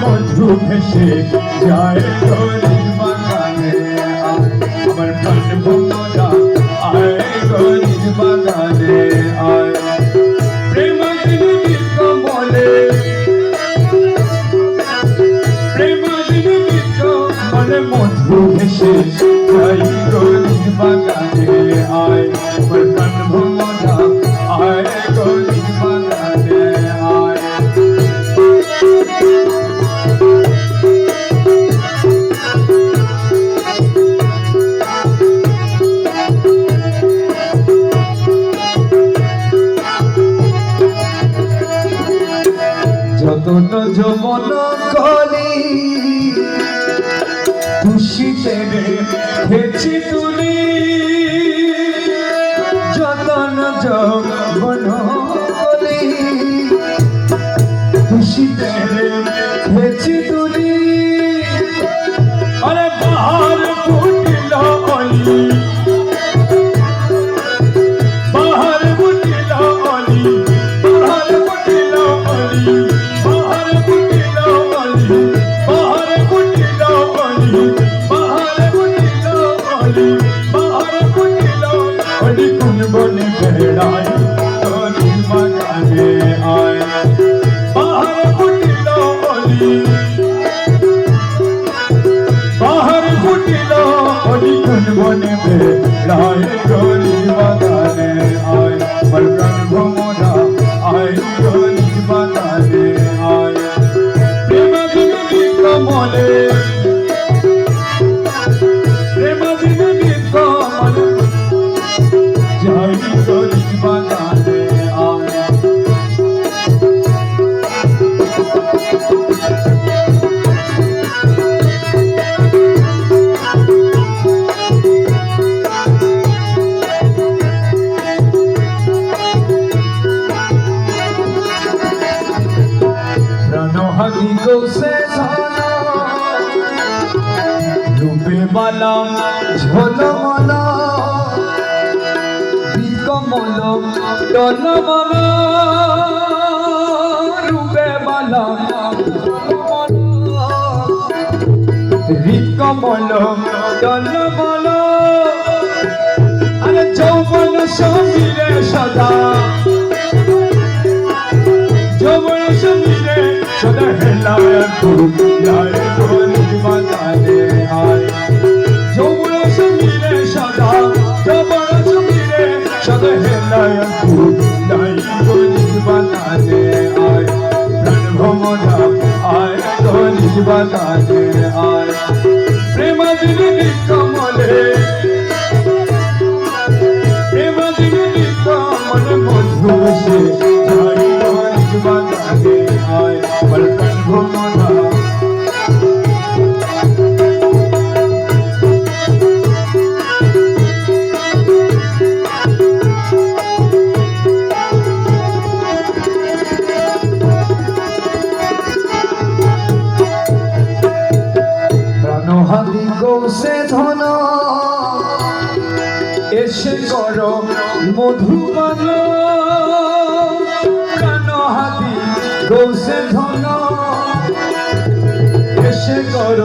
মধু ভেসে যায় গরিব বাগানে আমার প্রাণ ভোমরা আয় গরিব বাগানে আয় প্রেমাদিনী বীর কমলে প্রেমাদিনী বীর কমলে মধু ভেসে যতন যমন কলি খুশিতে হেছি তুলি যমন কলি খুশিতে হেছি প্রাণ প্রাণহাদি গোসে রূপে বালা ঝলমল বিকমল টলমল রূপে বালা রিকমল টলমল আরে যৌবন সমীরে গরিব বাগানে আয় প্রেমাদিনী কমলে এসে কর মধুবন। কান হাতি গৌসে ধন। এসে কর